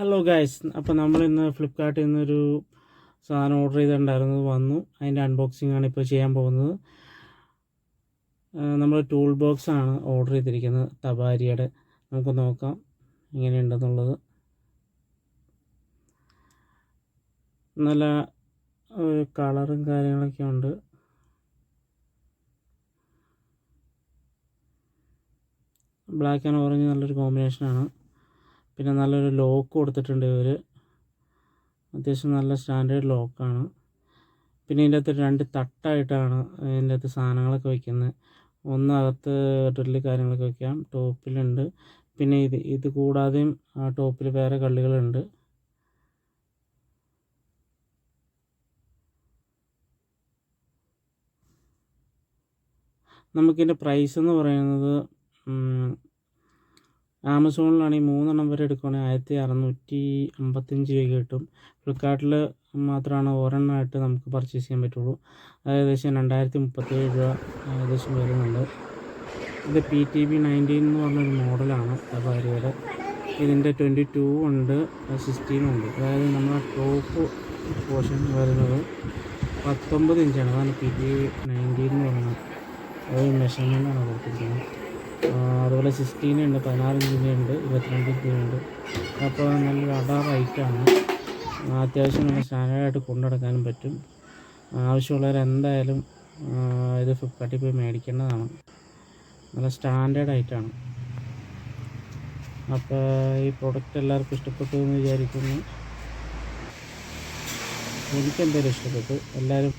Hello guys അപ്പോൾ നമ്മൾ ഇന്ന് ഫ്ലിപ്കാർട്ടിൽ നിന്നൊരു സാധനം ഓർഡർ ചെയ്തിട്ടുണ്ടായിരുന്നു. വന്നു. അതിന്റെ അൺബോക്സിംഗ് ആണ് ഇപ്പോൾ ചെയ്യാൻ പോകുന്നത്. നമ്മൾ ടൂൾ ബോക്സ് ആണ് ഓർഡർ ചെയ്തിരിക്കുന്നത്. തബാരിയുടെ നമുക്ക് നോക്കാം. എങ്ങനെയുണ്ടെന്നുള്ളത്. നല്ല ഒരു കളറും കാര്യങ്ങളൊക്കെ ഉണ്ട്. ബ്ലാക്ക് ആൻഡ് ഓറഞ്ച് നല്ലൊരു കോമ്പിനേഷനാണ് പിന്നെ നല്ലൊരു ലോക്ക് കൊടുത്തിട്ടുണ്ട് ഇവർ അത്യാവശ്യം നല്ല സ്റ്റാൻഡേർഡ് ലോക്കാണ് പിന്നെ ഇതിന്റെ അകത്ത് രണ്ട് തട്ടായിട്ടാണ് ഇതിന്റെ അകത്ത് സാധനങ്ങളൊക്കെ വയ്ക്കുന്നത് ഒന്ന് അകത്ത് ഡ്രില്ല് കാര്യങ്ങളൊക്കെ വയ്ക്കാം ടോപ്പിലുണ്ട്. പിന്നെ ഇത് ഇത് കൂടാതെയും ആ ടോപ്പിൽ വേറെ കള്ളികളുണ്ട്. നമുക്കിതിന്റെ പ്രൈസ് എന്ന് പറയുന്നത് ആമസോണിലാണെങ്കിൽ മൂന്നെണ്ണം വരെ എടുക്കുകയാണെങ്കിൽ ആയിരത്തി അറുന്നൂറ്റി അമ്പത്തഞ്ച് രൂപയ്ക്ക് കിട്ടും. ഫ്ലിപ്കാർട്ടിൽ മാത്രമാണ് ഒരെണ്ണമായിട്ട് നമുക്ക് പർച്ചേസ് ചെയ്യാൻ പറ്റുള്ളൂ. അത് ഏകദേശം രണ്ടായിരത്തി മുപ്പത്തേഴ് രൂപ ഏകദേശം വരുന്നുണ്ട്. ഇത് പി ടി ബി നയന്റീൻ എന്ന് പറഞ്ഞൊരു മോഡലാണ് ഭാര്യയുടെ ഇതിന്റെ ട്വന്റി ടു ഉണ്ട് സിക്സ്റ്റീനും ഉണ്ട്. അതായത് നമ്മുടെ ടോപ്പ് പോർഷൻ വരുന്നത് പത്തൊമ്പത് ഇഞ്ചാണ് അതാണ് പി ടി ബി നയന്റീൻ എന്ന് പറയുന്നത്. അത് മെഷർമെന്റാണ് കൊടുത്തിരിക്കുന്നത്. അതുപോലെ സിക്സ്റ്റീൻ ഉണ്ട് പതിനാറ് ഇഞ്ചിന്റെ ഉണ്ട് ഇരുപത്തിരണ്ട് ഇഞ്ചിന്റെ ഉണ്ട്. അപ്പോൾ നല്ലൊരു അടാർ റൈറ്റാണ് അത്യാവശ്യം നല്ല സ്റ്റാൻഡേർഡായിട്ട് കൊണ്ടു നടക്കാനും പറ്റും. ആവശ്യമുള്ളവർ എന്തായാലും ഇത് ഫ്ലിപ്കാർട്ടിൽ പോയി മേടിക്കേണ്ടതാണ്. നല്ല സ്റ്റാൻഡേർഡ് ആയിട്ടാണ്. അപ്പോൾ ഈ പ്രോഡക്റ്റ് എല്ലാവർക്കും ഇഷ്ടപ്പെട്ടു എന്ന് വിചാരിക്കുന്നു. എനിക്കെന്തായാലും ഇഷ്ടപ്പെട്ടു. എല്ലാവരും